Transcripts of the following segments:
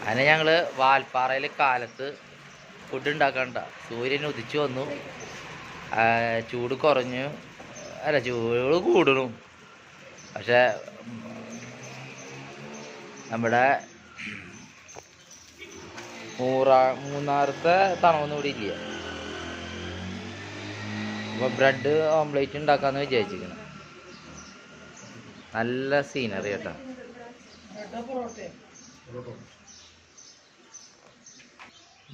അങ്ങനെ ഞങ്ങൾ വാൽപ്പാറയിൽ കാലത്ത് ഫുഡ് ഉണ്ടാക്കണ്ട സൂര്യൻ ഉദിച്ചു വന്നു. ചൂട് കുറഞ്ഞു. അല്ല ചൂട് കൂടണു. പക്ഷേ നമ്മുടെ മൂറാ മൂന്നാറത്തെ തണവൊന്നും ഇവിടെ ഇല്ല. അപ്പൊ ബ്രെഡ് ഓംലേറ്റ് ഉണ്ടാക്കാന്ന് വിചാരിച്ചിരിക്കണം നല്ല സീനറി കേട്ടോ.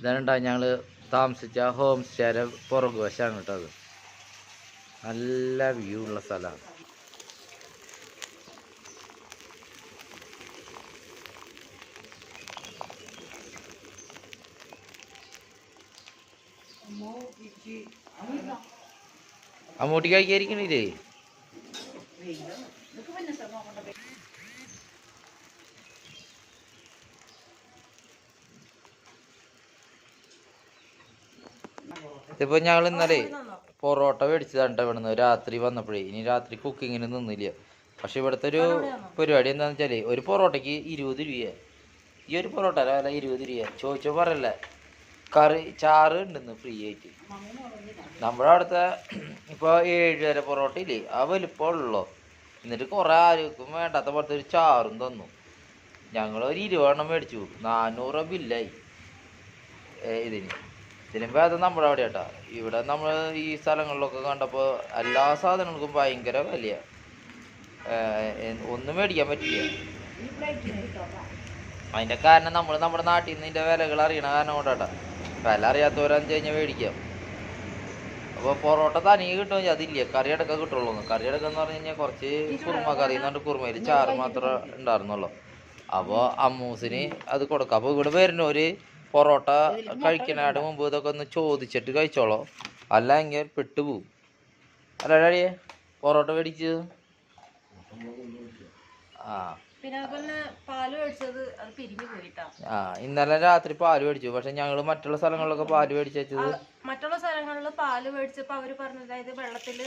ഇതാണ് ഞങ്ങൾ താമസിച്ച ഹോം സ്റ്റേയുടെ പുറകു വശമാണ് കേട്ടോ അത്. നല്ല വ്യൂ ഉള്ള സ്ഥലമാണ് അമ്മൂട്ടി കഴിക്കാതിരിക്കണില്ലേ ഇതിപ്പോ ഞങ്ങൾ ഇന്നലെ പൊറോട്ട മേടിച്ചതാണ് ട്ടോ ഇവിടുന്ന്. രാത്രി വന്നപ്പോഴേ. ഇനി രാത്രി കുക്കിങ്ങിന് നിന്നില്ല. പക്ഷെ ഇവിടുത്തെ ഒരു പരിപാടി എന്താന്ന് വെച്ചാൽ ഒരു പൊറോട്ടയ്ക്ക് ഇരുപത് രൂപ ഈ ഒരു പൊറോട്ട അല്ല ഇരുപത് രൂപ ചോദിച്ചോ പറയല്ല. കറി ചാറ് ഉണ്ടെന്ന് ഫ്രീ ആയിട്ട്. നമ്മുടെ അവിടുത്തെ ഇപ്പൊ ഏഴര പൊറോട്ട ഇല്ലേ ആ വലിപ്പമുള്ളോ. എന്നിട്ട് കൊറേ ആർക്കും വേണ്ടാത്ത പോലത്തെ ഒരു ചാറും തന്നു. ഞങ്ങൾ ഒരു ഇരുപതെണ്ണം മേടിച്ചു. നാനൂറ് ബില്ലായി ഇതിന്. ഇതിലും ഭേദം നമ്മുടെ അവിടെ കേട്ടോ ഇവിടെ നമ്മൾ ഈ സ്ഥലങ്ങളിലൊക്കെ കണ്ടപ്പോൾ എല്ലാ സാധനങ്ങൾക്കും ഭയങ്കര വിലയാ. ഒന്നും മേടിക്കാൻ പറ്റില്ല. അതിന്റെ കാരണം നമ്മൾ നമ്മുടെ നാട്ടിൽ നിന്ന് ഇതിന്റെ വിലകൾ അറിയണ കാരണം കൊണ്ടാട്ടാ. വില അറിയാത്തവരാന്ന് കഴിഞ്ഞാൽ മേടിക്കാം. അപ്പോൾ പൊറോട്ട തനിയെ കിട്ടുമെങ്കിൽ അതില്ല. കറി അടക്കം കിട്ടുള്ളൂ. കറി എന്ന് പറഞ്ഞു കഴിഞ്ഞാൽ കുറച്ച് കുറുമ കറി എന്ന് പറഞ്ഞിട്ട് കുറുമയിൽ ചാറ് മാത്രമേ ഉണ്ടായിരുന്നുള്ളൂ. അപ്പോൾ അമ്മൂസിന് അത് കൊടുക്കാം. അപ്പോൾ ഇവിടെ വരുന്നവര് പൊറോട്ട കഴിക്കണാട് മുമ്പ് ഇതൊക്കെ ഒന്ന് ചോദിച്ചിട്ട് കഴിച്ചോളോ. അല്ലെങ്കിൽ പെട്ടുപോകും അല്ല ഡാഡിയെ പൊറോട്ട മേടിച്ച് ആ. ആ ഇന്നലെ രാത്രി പാൽ മേടിച്ചു. പക്ഷെ ഞങ്ങൾ മറ്റുള്ള സ്ഥലങ്ങളിലൊക്കെ പാൽ മേടിച്ചത് മറ്റുള്ള സ്ഥലങ്ങളിൽ പാൽ മേടിച്ചപ്പോ അവർ പറഞ്ഞു അതായത് വെള്ളത്തിൽ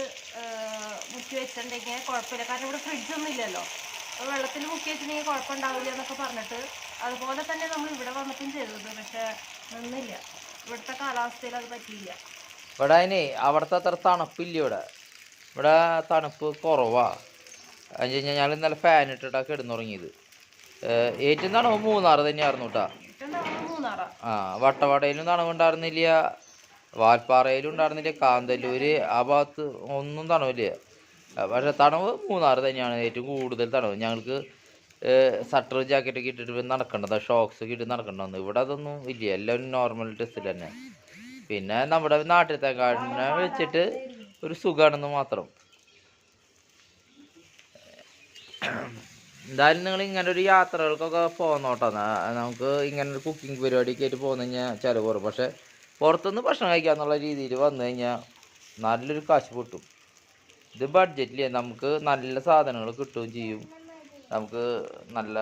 മുക്കി വെച്ചിട്ടുണ്ടെങ്കിൽ കുഴപ്പമില്ല. കാരണം ഇവിടെ ഫ്രിഡ്ജ് ഒന്നും ഇല്ലല്ലോ. വെള്ളത്തിൽ മുക്കി വെച്ചിട്ടുണ്ടെങ്കിൽ കുഴപ്പമുണ്ടാവില്ല എന്നൊക്കെ പറഞ്ഞിട്ട് അതുപോലെ തന്നെ നമ്മൾ ഇവിടെ വന്നിട്ടും ചെയ്തത് പക്ഷെ നിന്നില്ല. ഇവിടുത്തെ കാലാവസ്ഥയിൽ അത് പറ്റിയില്ല. ഇവിടെ അതിന് അവിടുത്തെ അത്ര തണുപ്പില്ല ഇവിടെ. ഇവിടെ തണുപ്പ് കുറവാ. എന്ന് കഴിഞ്ഞാൽ ഞങ്ങൾ ഇന്നലെ ഫാൻ ഇട്ടിട്ടാ കിടന്നുറങ്ങിയത്. ഏറ്റവും തണുപ്പ് മൂന്നാർ തന്നെയായിരുന്നു കേട്ടാ. ആ വട്ടവടയിലും തണവുണ്ടായിരുന്നില്ല വാൽപ്പാറയിലും ഉണ്ടായിരുന്നില്ല. കാന്തല്ലൂര് ആ ഭാഗത്ത് ഒന്നും തണവില്ല പക്ഷെ തണവ് മൂന്നാർ തന്നെയാണ് ഏറ്റവും കൂടുതൽ തണവ് ഞങ്ങൾക്ക് സട്ടർ ജാക്കറ്റൊക്കെ ഇട്ടിട്ട് നടക്കേണ്ടത് ഷോക്സ് ഒക്കെ ഇട്ട് നടക്കേണ്ടത് ഇവിടെ അതൊന്നും ഇല്ല എല്ലാവരും നോർമൽ ഡ്രസ്സിൽ തന്നെ. പിന്നെ നമ്മുടെ നാട്ടിലത്തെ കാടിനെ വെച്ചിട്ട് ഒരു സുഖമാണെന്ന് മാത്രം. എന്തായാലും നിങ്ങൾ ഇങ്ങനെ ഒരു യാത്രകൾക്കൊക്കെ പോകുന്നോട്ടോ നമുക്ക് ഇങ്ങനെ ഒരു കുക്കിംഗ് പരിപാടിയൊക്കെ ആയിട്ട് പോകുന്ന കഴിഞ്ഞാൽ ചിലവ് കുറവ്. പക്ഷെ പുറത്തുനിന്ന് ഭക്ഷണം കഴിക്കുക എന്നുള്ള രീതിയിൽ വന്നു കഴിഞ്ഞാൽ നല്ലൊരു കാശ് കിട്ടും ഇത് ബഡ്ജറ്റിൽ നമുക്ക് നല്ല സാധനങ്ങൾ കിട്ടുകയും ചെയ്യും. നമുക്ക് നല്ല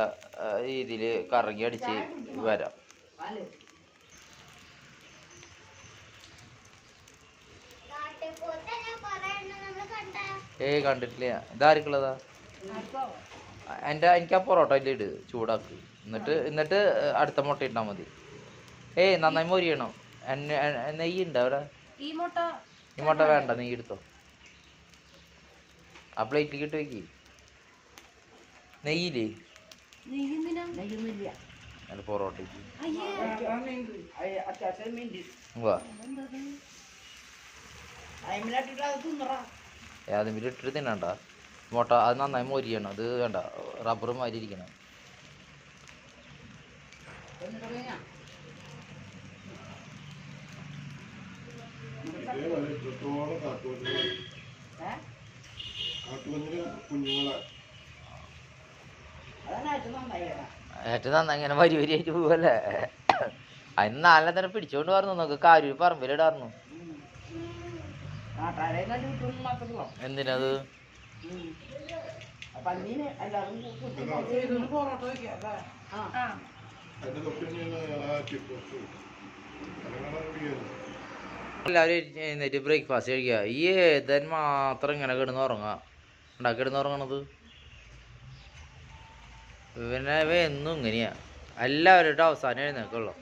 രീതിയിൽ കറങ്ങി അടിച്ച് വരാം. ഏയ് കണ്ടിട്ടില്ല. ഇതാർക്കുള്ളതാ? എന്റെ എനിക്ക് ആ പൊറോട്ട അല്ലേ ഇട്. ചൂടാക്ക്. എന്നിട്ട് എന്നിട്ട് അടുത്ത മുട്ട ഇട്ടാൽ മതി. ഏയ് നന്നായി മൊരിയണം? എന്നെ നെയ്യ് ഉണ്ട് അവിടെ? ഈ മുട്ട വേണ്ട നെയ്യ് എടുത്തോ. ആ പ്ലേറ്റിൽ ഇട്ട് വെക്കി. നെയ്യില്ലേ പൊറോട്ടയ്ക്ക് അയ്യേ. വാ. ഏതെങ്കിലും ഇട്ടിട്ട് തിന്നണ്ട? മുട്ട അത് നന്നായി മൊരിയണം. അത് വേണ്ട റബ്ബർ മാതിരി ഇരിക്കണം. കുഞ്ഞുങ്ങളെ ഏറ്റവും നന്ന ഇങ്ങനെ വരി വരിയായിട്ട് പോവല്ലേ? അതിന് നാലിനെ തന്നെ പിടിച്ചോണ്ട് പറഞ്ഞു നമുക്ക് കാരൂര് പറമ്പിലിടാർന്നു എന്തിനത്? എല്ലാവരും എഴുന്നേറ്റ് ബ്രേക്ക്ഫാസ്റ്റ് കഴിക്കുക ഈ ഏതൻ മാത്രം ഇങ്ങനെ കിടന്ന് ഉറങ്ങുക ഉണ്ടാക്കി കിടന്ന് ഉറങ്ങണത്? പിന്നെ ഇവ എന്നും ഇങ്ങനെയാ. എല്ലാവരുടെ അവസാനം എഴുന്നേക്കുള്ളൂ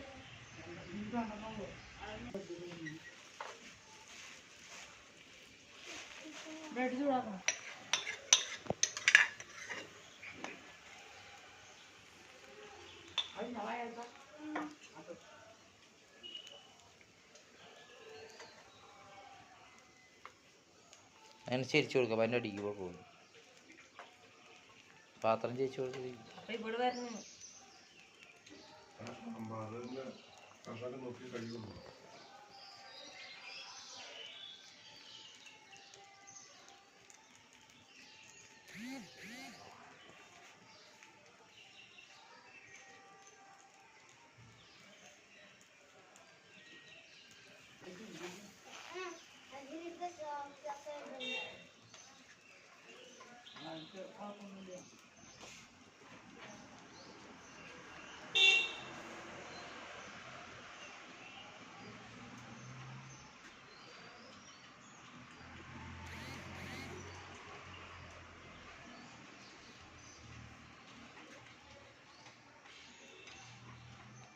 അങ്ങനെ ചിരിച്ചു കൊടുക്കാം. അതിന്റെ അടിക്ക് പോകും പാത്രം ചേച്ചി കൊടുത്തിരിക്കും നോക്കി കഴിയുന്നു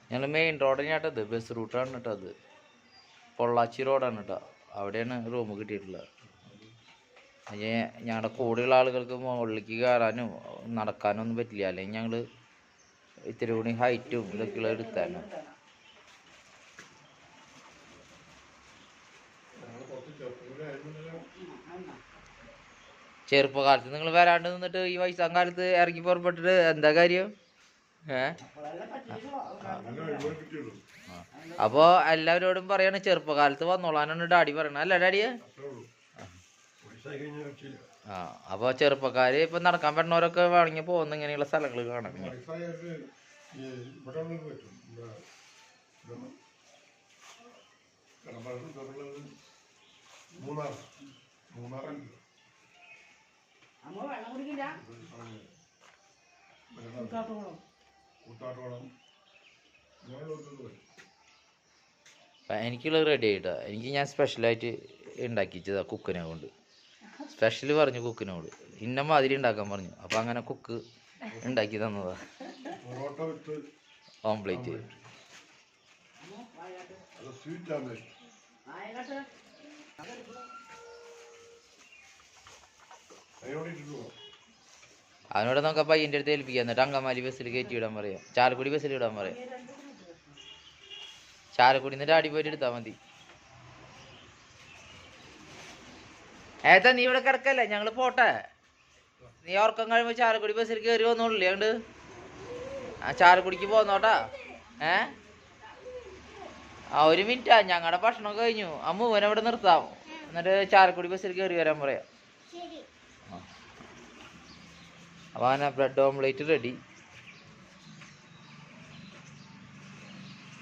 ഞങ്ങൾ മെയിൻ റോഡിന് കേട്ടത് ബസ് റൂട്ടാണ് കേട്ടോ അത് പൊള്ളാച്ചി റോഡാണ് കേട്ടോ അവിടെയാണ് റൂം കിട്ടിയിട്ടുള്ളത്. ഞങ്ങളുടെ കൂടെയുള്ള ആളുകൾക്ക് മുകളിലേക്ക് കയറാനും നടക്കാനും ഒന്നും പറ്റില്ല. അല്ലെങ്കിൽ ഞങ്ങൾ ഇത്തിരി കൂടി ഹൈറ്റും ഇതൊക്കെയുള്ള എടുത്താനും ചെറുപ്പകാലത്ത് നിങ്ങൾ വരാണ്ട് നിന്നിട്ട് ഈ വയസ്സാം കാലത്ത് ഇറങ്ങി പുറപ്പെട്ടിട്ട് എന്താ കാര്യം? ഏ? അപ്പോൾ എല്ലാവരോടും പറയാണ് ചെറുപ്പകാലത്ത് വന്നോളാനാണ് ഡാഡി പറയണത്. അല്ല ഡാഡിയെ? ആ അപ്പോൾ ചെറുപ്പക്കാർ ഇപ്പം നടക്കാൻ പറ്റുന്നവരൊക്കെ വേണമെങ്കിൽ പോകുന്ന ഇങ്ങനെയുള്ള സ്ഥലങ്ങൾ കാണാം ഇനി. വയസ്സായിട്ട് ഈ ഇവിടെ ഉള്ളത് കൂത്താട്ടോളം എനിക്കുള്ളത് റെഡി ആയിട്ടാ. എനിക്ക് ഞാൻ സ്പെഷ്യലായിട്ട് ഉണ്ടാക്കിച്ചതാ കുക്കിനെ കൊണ്ട്. സ്പെഷ്യൽ പറഞ്ഞു കുക്കിനോട് ഇന്ന മാതിരി ഉണ്ടാക്കാൻ പറഞ്ഞു. അപ്പം അങ്ങനെ കുക്ക് ഉണ്ടാക്കി തന്നതാ. ഓംപ്ലേറ്റ് അതിനോട് ഇട്ടിട്ട് അവനോട് നമുക്ക് പയ്യന്റെ അടുത്ത് ഏൽപ്പിക്കാം. എന്നിട്ട് അങ്കമാലി ബസ്സിൽ കയറ്റി വിടാൻ പറയാം. ചാലക്കുടി ബസ്സിൽ വിടാൻ പറയാം. ചാലക്കുടി നിന്ന് ഡാഡി പോയിട്ട് എടുത്താൽ മതി. ഏത്താ നീ ഇവിടെ കിടക്കല്ലേ? ഞങ്ങൾ പോട്ടെ. നീ ഉറക്കം കഴിയുമ്പോൾ ചാലക്കുടി ബസ്സിൽ കയറി വന്നോളൂ അങ്ങോട്ട് ആ ചാലക്കുടിക്ക് പോന്നോട്ടാ. ഏ? ആ ഒരു മിനിറ്റാ ഞങ്ങളുടെ ഭക്ഷണം കഴിഞ്ഞു. ഇവനെ ഇവിടെ നിർത്താം. എന്നിട്ട് ചാലക്കുടി ബസ്സിൽ കയറി വരാൻ പറയാം. അപ്പോൾ അങ്ങനെ ബ്രെഡ് ഓംലേറ്റ് റെഡി.